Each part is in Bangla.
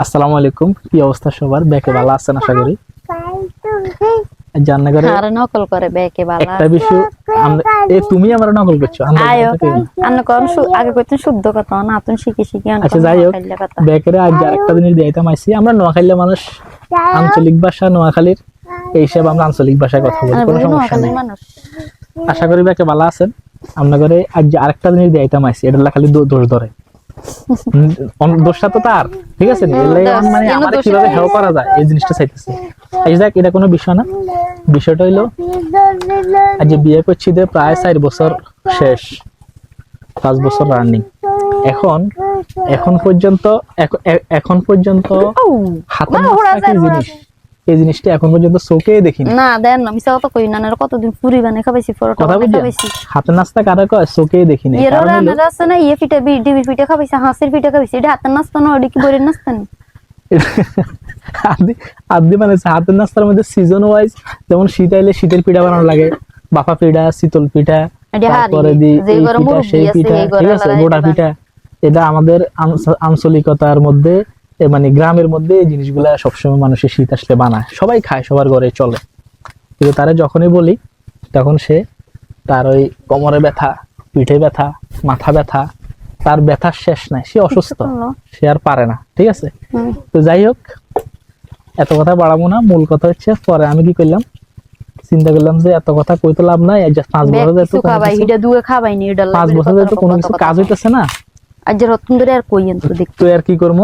আসসালামু আলাইকুম। কি অবস্থা সবার? ব্যাকে ভালো আছেন আশা করি? জান্না আর নকল করে বেকে বালা একটা বিষয় আমরা এ তুমি আমার নকল করছ? আমরা আয়ো। কথা কই না। আন্ন কোন আগে কইতেন শুদ্ধ কথা না তুন শিখি শিখি আচ্ছা যাই হোক কথা। ব্যাকের আজ আরেকটা জিনিস আইছি। আমরা নোয়াখালীর মানুষ আঞ্চলিক ভাষা নোয়াখালীর এই হিসাবে আমরা আঞ্চলিক ভাষায় কথা বলি কোনো সমস্যা নেই। আশা করি ব্যাকে ভালো আছেন। আমরা করে আজ আরেকটা জিনিস দিয়াইতাম আইছি এটা খালি দোষ ধরে। দোষটা তো তার ঠিক আছে? দোষ, মানে দোষ কীভাবে? হেল্প করা যায়? এই জিনিসটা চাইতেছে। এই দেখ এটা কোনো বিষয় না। বিষয়টা হইল আজ বিয়ে করছি যে প্রায় চার বছর শেষ পাঁচ বছর রানিং এখন এখন পর্যন্ত এখ- এখন পর্যন্ত কি জিনিস? এই জিনিসটা এখন পর্যন্ত চোখে দেখিনি। না দেন কথা কই কতদিন পুরি বানাই খাবাইছি পরোটা খাবাইছি হাতের নাস্তা কারও কয় চোখে দেখিনি। আছে না ইয়ে পিঠা বি ডিবির পিঠা খাবাইছি হাঁসের পিঠা খাবাইছি এটা হাতের নাস্তা না ওটা কি বইয়ের নাস্তা না? আদি আদি মানে হাতের নাস্তার মধ্যে সিজন ওয়াইজ যেমন শীত আইলে শীতের পিঠা বানানো লাগে বাফা পিঠা শীতল পিঠা তারপরে দি সেই আছে, পিঠা এই ঘরে ঠিক আছে? গোটা পিঠা। এটা আমাদের আঞ্চলিকতার মধ্যে মানে গ্রামের মধ্যে এই জিনিসগুলা সবসময় মানুষের শীত আসলে বানায়। সবাই খায় সবার ঘরে চলে। কিন্তু তারা যখনই বলি তখন সে তার ওই কোমরে ব্যথা পিঠে ব্যথা মাথা ব্যথা তার ব্যথার শেষ নাই। সে অসুস্থ সে আর পারে না ঠিক আছে? তো যাই হোক এত কথা বাড়াবো না। মূল কথা হচ্ছে পরে আমি কি করলাম? চিন্তা করলাম যে এত কথা কই তো লাভ নাই যে পাঁচ বছর এটা পাঁচ বছর যেহেতু কোনো কিছু কাজ হইতেছে না? আজ যে রতন ধরে আর কইয়েন তো দেখ তো আর কি করব?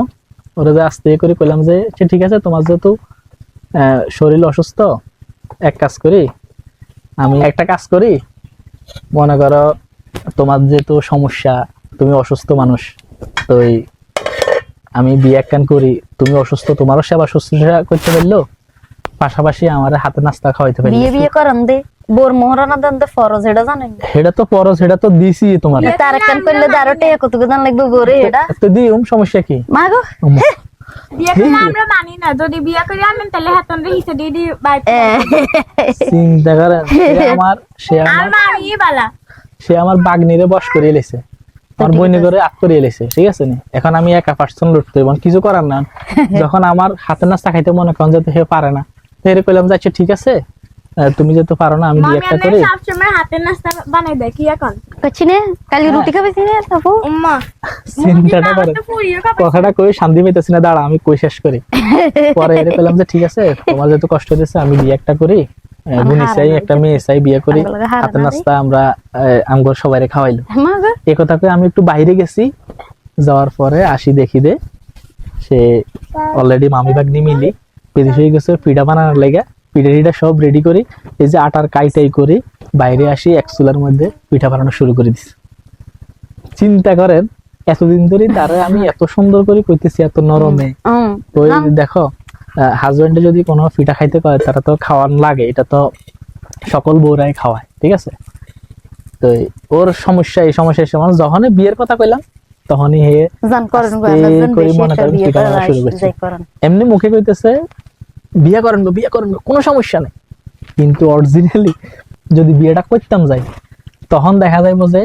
ওরা যে আস্তে করে কইলাম যে আচ্ছা, ঠিক আছে তোমার যেহেতু শরীর অসুস্থ এক কাজ করি আমি একটা কাজ করি মনে করো তোমার যেহেতু সমস্যা তুমি অসুস্থ মানুষ তো আমি বিয়ে একখান করি তুমি অসুস্থ তোমারও সেবা শুশ্রূষা করতে পারল পাশাপাশি আমার হাতে নাস্তা খাওয়াইতে পারল। বিয়ে বিয়ে করান দে। বোর মোহরানা দেন দে ফরজ এটা জানেন? সেটা তো পরও সেটা তো দিছি তোমার। তার একখান করলে দারো টেয়া কত দান লাগবে গোরে এটা তো দিউম সমস্যা কি? মা গো উম, করে আমরা মানি না যদি বিয়ে করে আনেন তাহলে হাতন রে হিসা চিন্তা করেন আমার সে আমার মামি বালা। সে আমার বাগনিরে বস করিয়ে লেছে। আমার বইনে করে আগ করিয়ে লেছে ঠিক আছে নি? এখন আমি একা পার্সন লুটতে হইব কিছু করার না যখন আমার হাতে নাস্তা খাইতে মনে করেন যে সে পারে না। তো এর কইলাম যে আচ্ছা ঠিক আছে। তুমি যেহেতু পারো না আমি মামি একটা করি। নাস্তা বানাই দেয় কি এখন? কালি রুটি খাবেছি নে তাপু উম্মা চিন্তাটা করে। খাবে। কথাটা কই শান্তি পাইতেছি না দাঁড়া আমি কই শেষ করি? পরে এর কইলাম যে ঠিক আছে তোমার যেহেতু কষ্ট আমি বিয়ে একটা করি চাই একটা মেয়ে চাই বিয়ে করি নাস্তা আমরা আহ, আমগর সবাই খাওয়াইলো। মা গো। কথা কয়ে আমি একটু বাইরে গেছি যাওয়ার পরে আসি দেখি দে সে অলরেডি মামি বাগনি মিলি পেরিস হয়ে গেছে পিঠা বানানোর লেগে। পিঠা টিঠা সব রেডি করি এই যে আটার কাইটাই করি বাইরে আসি এক চুলার মধ্যে পিঠা বানানো শুরু করে দিছি। চিন্তা করেন এতদিন ধরে তারা আমি এত সুন্দর করে কইতেছি এত নরমে। তো দেখো হাজবেন্ডে যদি কোনো পিঠা খাইতে কয় তারা তো খাওয়ান লাগে এটা তো সকল বউরাই খাওয়ায় ঠিক আছে? তো ওর সমস্যা এই সমস্যা এই সমস্যা যখনই বিয়ের কথা কইলাম তখনই হে করে মনে করেন শুরু করছি। করেন। এমনি মুখে কইতেছে বিয়ে করেন বিয়ে করেন কোনো সমস্যা নেই। কিন্তু অরিজিনালি যদি বিয়েটা করতাম যাই তখন দেখা যাইব যে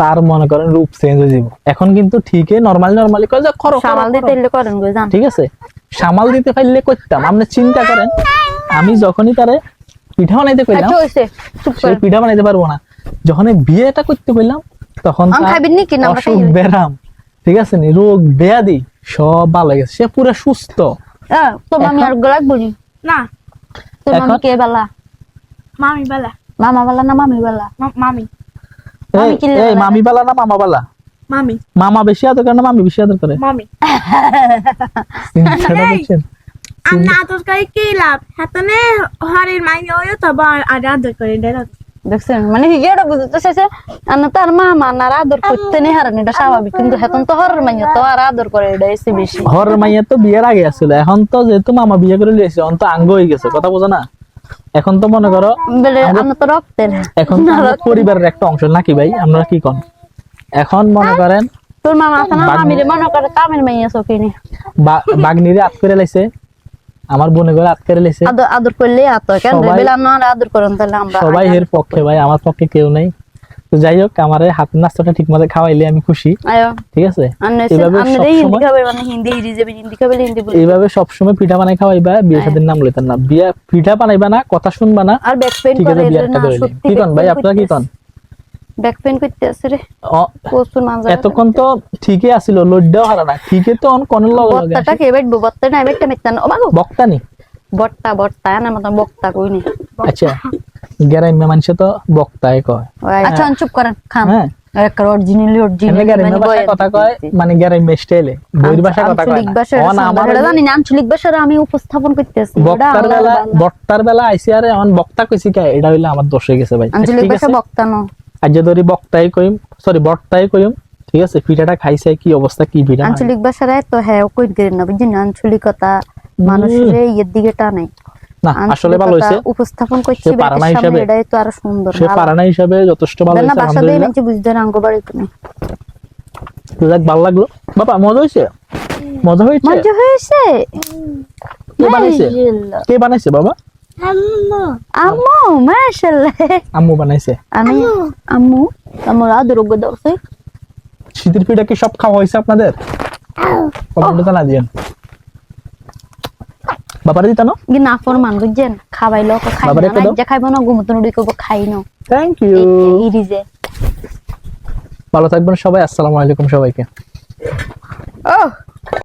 তার মনে করেন রূপ চেঞ্জ হয়ে যাব এখন কিন্তু ঠিকই নরমালি নরমালি কয় যে করো করো, সামাল দিতে করো। এলে করেন গো জান। ঠিক আছে? সামাল দিতে পারলে করতাম। আপনি চিন্তা করেন আমি যখনই তারে পিঠা বানাইতে কইলাম আচ্ছা সে পিঠা বানাইতে পারব না। যখন বিয়েটা করতে কইলাম তখন অসুখ ব্যারাম ঠিক আছে নি? রোগ ব্যাধি সব ভালো গেছে। সে পুরো সুস্থ। হ্যাঁ তো মামি আর গোলাক বলি না। তো মামি কে বালা? মামি বালা। মামা বালা না মামি বালা? মামি। মামি এই- কি মামি বালা না মামা বালা? মামি। মামা বেশি আদর করে না মামি বেশি আদর করে মামি। আর না তোর কাছে কি লাভ? হাতনে হরের মাইনে ওই তো আর আদর করে দেয় দেখছেন? মানে হিগেটা বুঝতে চাইছে আর তার মামা না আদর করতে নেই হারান এটা স্বাভাবিক। কিন্তু হেতন তো হরের মাইয়া তো আর আদর করে এটা এসে বেশি ঘর মাইয়া তো বিয়ের আগে আসছিল এখন তো যেহেতু মামা বিয়ে করে লিয়েছে এখন তো আঙ্গ হয়ে গেছে কথা বোঝো না। এখন তো মনে করো আমরা তো রক্তের। এখন পরিবারের একটা অংশ নাকি ভাই? আমরা কি কন? এখন মনে করেন তোর মামা আছে না? মামিরে মনে করে কামের মাইয়া বা- বাগনিরে করে লাইছে। আমার বোনে করে আত করে লাইছে আদর করলে আত কেন? বেলা না আদর করেন তাহলে আমরা। সবাই এর পক্ষে ভাই আমার পক্ষে কেউ নেই। তো যাই হোক আমার হাতের নাস্তাটা ঠিক মতো খাওয়াইলে আমি খুশি। ঠিক আছে? খাবে মানে এইভাবে সবসময় পিঠা বানাই খাওয়াইবা বিয়ে সাথে নাম লইতেন না। বিয়া পিঠা বানাইবা না কথা শুনবা না। আর ঠিক আছে বিয়ারটা করে কি কন ভাই আপনারা কি কন? ব্যাক পেইন করতে আছে রে প্রচুর মাঝে এতক্ষণ তো ঠিকই আছিল হারা না ঠিকই তো অন কনের লগে লগে বত্তাটা কে বত্তা না। বেটটা বট্টা বট্টা না? মতন বক্তা কই নি? আচ্ছা গ্রাম্য মানুষে তো বক্তায় কয়। আচ্ছা চুপ করেন খান। হ্যাঁ। মানে না। না আমি উপস্থাপন করতেছি। বক্তার বেলা আইসি আরে অন বক্তা কইছি কে? এটা হইলে আমার দোষ হয়ে গেছে ভাই। আঞ্চলিক ভাষা বক্তা ন। আজ ধরি বক্তাই কইম সরি বক্তাই কইম ঠিক আছে পিঠাটা খাইছে কি অবস্থা কি পিঠা আঞ্চলিক ভাষার তো হ্যাঁ কই করেন না বুঝছেন? আঞ্চলিকতা মানুষের ইয়ের দিকে টানে। না আসলে ভালো হইছে। উপস্থাপন করছি সে পারা না ব্যাকের সামনে হিসাবে- এটাই তো আরও সুন্দর সে পারানা হিসাবে যথেষ্ট ভালো না হইছে আলহামদুলিল্লাহ। মেনছে বুঝতে না আঙ্গ বাড়ি তুমি তো যাক ভালো লাগল। বাবা মজা হয়েছে মজা হয়েছে মজা হয়েছে কে বানাইছে? কে বানাইছে বাবা? আম্মু আম্মু মাশাআল্লাহ। আম্মু বানাইছে। আমি আম্মু। আমার আদর গো দরছে শীতের পিঠা কি সব খাওয়া হয়েছে আপনাদের? কমেন্টে জানা দিয়েন? বাবারে দিতা না কি না ফরমান বুঝছেন? খাবাইলো তো খাই না যা খাইবো না ঘুমতো নুডি করব খাই না থ্যাংক ইউ ইরিজে। ভালো থাকবেন সবাই আসসালামু আলাইকুম সবাইকে। ও